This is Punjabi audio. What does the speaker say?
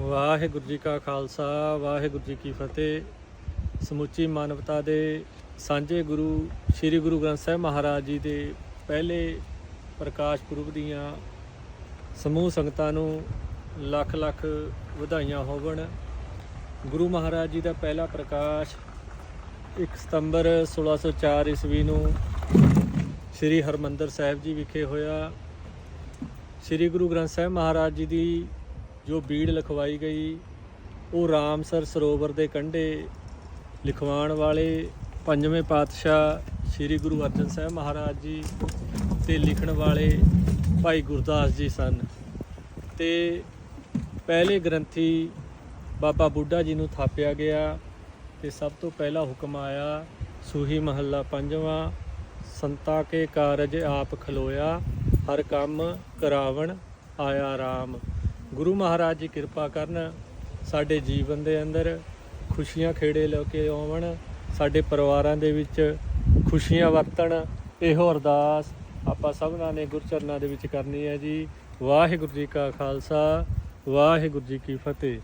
ਵਾਹਿਗੁਰੂ ਜੀ ਕਾ ਖਾਲਸਾ, ਵਾਹਿਗੁਰੂ ਜੀ ਕੀ ਫਤਿਹ। ਸਮੁੱਚੀ ਮਾਨਵਤਾ ਦੇ ਸਾਂਝੇ ਗੁਰੂ, ਸ੍ਰੀ ਗੁਰੂ ਗ੍ਰੰਥ ਸਾਹਿਬ ਮਹਾਰਾਜ ਜੀ ਦੇ ਪਹਿਲੇ ਪ੍ਰਕਾਸ਼ ਪੁਰਬ ਦੀਆਂ ਸਮੂਹ ਸੰਗਤਾਂ ਨੂੰ ਲੱਖ ਲੱਖ ਵਧਾਈਆਂ ਹੋਵਣ। ਗੁਰੂ ਮਹਾਰਾਜ ਜੀ ਦਾ ਪਹਿਲਾ ਪ੍ਰਕਾਸ਼ 1 ਸਤੰਬਰ 1604 ਈਸਵੀ ਨੂੰ ਸ੍ਰੀ ਹਰਮੰਦਰ ਸਾਹਿਬ ਜੀ ਵਿਖੇ ਹੋਇਆ। ਸ੍ਰੀ ਗੁਰੂ ਗ੍ਰੰਥ ਸਾਹਿਬ ਮਹਾਰਾਜ ਜੀ ਦੀ ਜੋ ਬੀੜ ਲਿਖਵਾਈ ਗਈ, ਉਹ ਰਾਮਸਰ ਸਰੋਵਰ ਦੇ ਕੰਢੇ ਲਿਖਵਾਉਣ ਵਾਲੇ ਪੰਜਵੇਂ ਪਾਤਸ਼ਾਹ ਸ੍ਰੀ ਗੁਰੂ ਅਰਜਨ ਸਾਹਿਬ ਮਹਾਰਾਜ ਜੀ ਤੇ ਲਿਖਣ ਵਾਲੇ ਭਾਈ ਗੁਰਦਾਸ ਜੀ ਸਨ। ਤੇ ਪਹਿਲੇ ਗ੍ਰੰਥੀ ਬਾਬਾ ਬੁੱਢਾ ਜੀ ਨੂੰ ਥਾਪਿਆ ਗਿਆ ਤੇ ਸਭ ਤੋਂ ਪਹਿਲਾ ਹੁਕਮ ਆਇਆ, ਸੂਹੀ ਮਹੱਲਾ ਪੰਜਵਾਂ, ਸੰਤਾ ਕੇ ਕਾਰਜ ਆਪ ਖਲੋਇਆ, ਹਰ ਕੰਮ ਕਰਾਵਣ ਆਇਆ ਰਾਮ। ਗੁਰੂ ਮਹਾਰਾਜ ਜੀ ਕਿਰਪਾ ਕਰਨ ਸਾਡੇ ਜੀਵਨ ਦੇ ਅੰਦਰ ਖੁਸ਼ੀਆਂ ਖੇੜੇ ਲੈ ਕੇ ਆਉਣ, ਸਾਡੇ ਪਰਿਵਾਰਾਂ ਦੇ ਵਿੱਚ ਖੁਸ਼ੀਆਂ ਵਰਤਣ, ਇਹੋ ਅਰਦਾਸ ਆਪਾਂ ਸਭਨਾਂ ਨੇ ਗੁਰਚਰਨਾਂ ਦੇ ਵਿੱਚ ਕਰਨੀ ਹੈ ਜੀ। ਵਾਹਿਗੁਰੂ ਜੀ ਕਾ ਖਾਲਸਾ, ਵਾਹਿਗੁਰੂ ਜੀ ਕੀ ਫਤਿਹ।